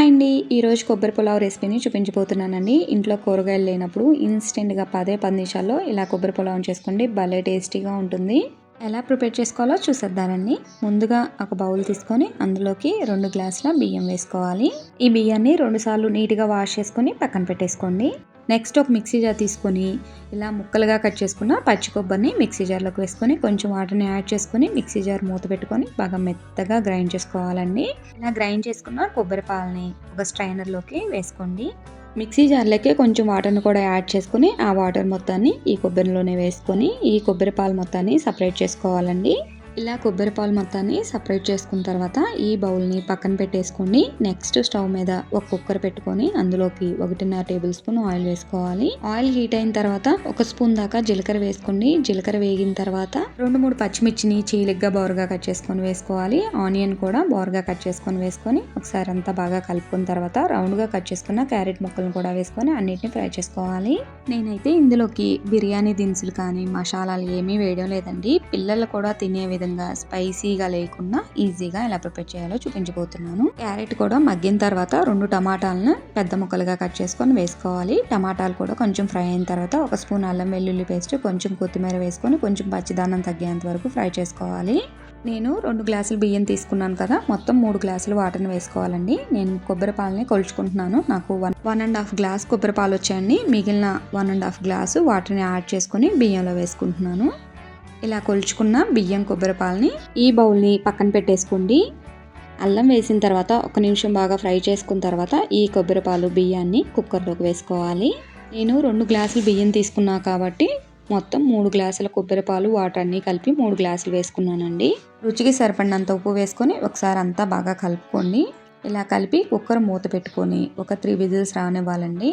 Hi అండి. ఈరోజు కొబ్బరి పులావ్ రెసిపీని చూపించబోతున్నానండి. ఇంట్లో కూరగాయలు లేనప్పుడు ఇన్స్టెంట్గా పదే పది నిమిషాల్లో ఇలా కొబ్బరి పులావ్ చేసుకోండి. భలే టేస్టీగా ఉంటుంది. ఎలా ప్రిపేర్ చేసుకోవాలో చూసేద్దానండి ముందుగా ఒక బౌల్ తీసుకొని అందులోకి రెండు గ్లాసుల బియ్యం వేసుకోవాలి. ఈ బియ్యాన్ని రెండుసార్లు నీట్గా వాష్ చేసుకొని పక్కన పెట్టేసుకోండి. నెక్స్ట్ ఒక మిక్సీ జార్ తీసుకొని ఇలా ముక్కలుగా కట్ చేసుకున్న పచ్చి కొబ్బరిని మిక్సీ జార్లోకి వేసుకొని కొంచెం వాటర్ని యాడ్ చేసుకొని మిక్సీ జార్ మూత పెట్టుకొని బాగా మెత్తగా గ్రైండ్ చేసుకోవాలండి. ఇలా గ్రైండ్ చేసుకున్న కొబ్బరి పాలని ఒక స్ట్రైనర్లోకి వేసుకోండి. మిక్సీ జార్లకే కొంచెం వాటర్ని కూడా యాడ్ చేసుకొని ఆ వాటర్ మొత్తాన్ని ఈ కొబ్బరిలోనే వేసుకొని ఈ కొబ్బరి పాలు మొత్తాన్ని సపరేట్ చేసుకోవాలండి. ఇలా కొబ్బరి పాలు మొత్తాన్ని సపరేట్ చేసుకున్న తర్వాత ఈ బౌల్ని పక్కన పెట్టేసుకోండి. నెక్స్ట్ స్టవ్ మీద ఒక కుక్కర్ పెట్టుకొని అందులోకి ఒకటిన్నర టేబుల్ స్పూన్ ఆయిల్ వేసుకోవాలి. ఆయిల్ హీట్ అయిన తర్వాత ఒక స్పూన్ దాకా జీలకర్ర వేసుకోండి. జీలకర్ర వేగిన తర్వాత రెండు మూడు పచ్చిమిర్చిని చీలిగ్గా బోరగా కట్ చేసుకొని వేసుకోవాలి. ఆనియన్ కూడా బోరగా కట్ చేసుకొని వేసుకొని ఒకసారి అంతా బాగా కలుపుకున్న తర్వాత రౌండ్గా కట్ చేసుకున్న క్యారెట్ ముక్కలను కూడా వేసుకొని అన్నిటిని ఫ్రై చేసుకోవాలి. నేనైతే ఇందులోకి బిర్యానీ దినుసులు కానీ మసాలాలు ఏమీ వేయడం లేదండి. పిల్లలు కూడా తినే విధంగా స్పైసీగా లేకుండా ఈజీగా ఎలా ప్రిపేర్ చేయాలో చూపించబోతున్నాను. క్యారెట్ కూడా మగ్గిన తర్వాత రెండు టమాటాలను పెద్ద ముక్కలుగా కట్ చేసుకొని వేసుకోవాలి. టమాటాలు కూడా కొంచెం ఫ్రై అయిన తర్వాత ఒక స్పూన్ అల్లం వెల్లుల్లి పేస్ట్ కొంచెం కొత్తిమీర వేసుకొని కొంచెం పచ్చిదానం తగ్గేంత వరకు ఫ్రై చేసుకోవాలి. నేను రెండు గ్లాసులు బియ్యం తీసుకున్నాను కదా మొత్తం మూడు గ్లాసులు వాటర్ని వేసుకోవాలండి. నేను కొబ్బరి పాలని కొలుచుకుంటున్నాను. నాకు one one and half glass కొబ్బరి పాలు వచ్చాయండి. మిగిలిన వన్ అండ్ హాఫ్ గ్లాసు వాటర్ని యాడ్ చేసుకొని బియ్యంలో వేసుకుంటున్నాను. ఇలా కొలుచుకున్న బియ్యం కొబ్బరి పాలని ఈ బౌల్ని పక్కన పెట్టేసుకోండి. అల్లం వేసిన తర్వాత ఒక నిమిషం బాగా ఫ్రై చేసుకున్న తర్వాత ఈ కొబ్బరి పాలు బియ్యాన్ని కుక్కర్లోకి వేసుకోవాలి. నేను రెండు గ్లాసులు బియ్యం తీసుకున్నా కాబట్టి మొత్తం మూడు గ్లాసుల కొబ్బరి పాలు వాటర్ని కలిపి మూడు గ్లాసులు వేసుకున్నానండి. రుచికి సరిపడినంత ఉప్పు వేసుకొని ఒకసారి అంతా బాగా కలుపుకోండి. ఇలా కలిపి కుక్కర్ మూత పెట్టుకొని ఒక త్రీ విజిల్స్ రానివ్వాలండి.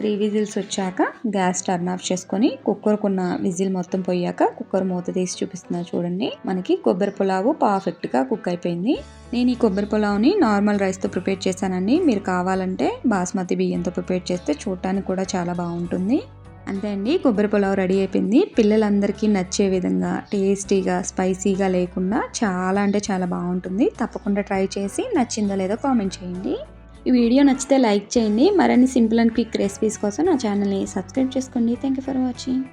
త్రీ విజిల్స్ వచ్చాక గ్యాస్ టర్న్ ఆఫ్ చేసుకొని కుక్కర్కున్న విజిల్ మొత్తం పోయాక కుక్కర్ మూత తీసి చూపిస్తున్నా చూడండి. మనకి కొబ్బరి పులావు పర్ఫెక్ట్గా కుక్ అయిపోయింది. నేను ఈ కొబ్బరి పులావ్ని నార్మల్ రైస్తో ప్రిపేర్ చేశానండి. మీరు కావాలంటే బాస్మతి బియ్యంతో ప్రిపేర్ చేస్తే చూడటానికి కూడా చాలా బాగుంటుంది. అంతే అండి కొబ్బరి పులావ్ రెడీ అయిపోయింది. పిల్లలందరికీ నచ్చే విధంగా టేస్టీగా స్పైసీగా లేకుండా చాలా అంటే చాలా బాగుంటుంది. తప్పకుండా ట్రై చేసి నచ్చిందో లేదో కామెంట్ చేయండి. ఈ వీడియో నచ్చితే లైక్ చేయండి. మరిన్ని సింపుల్ అండ్ క్విక్ రెసిపీస్ కోసం నా ఛానల్ని సబ్స్క్రైబ్ చేసుకోండి. Thank you for watching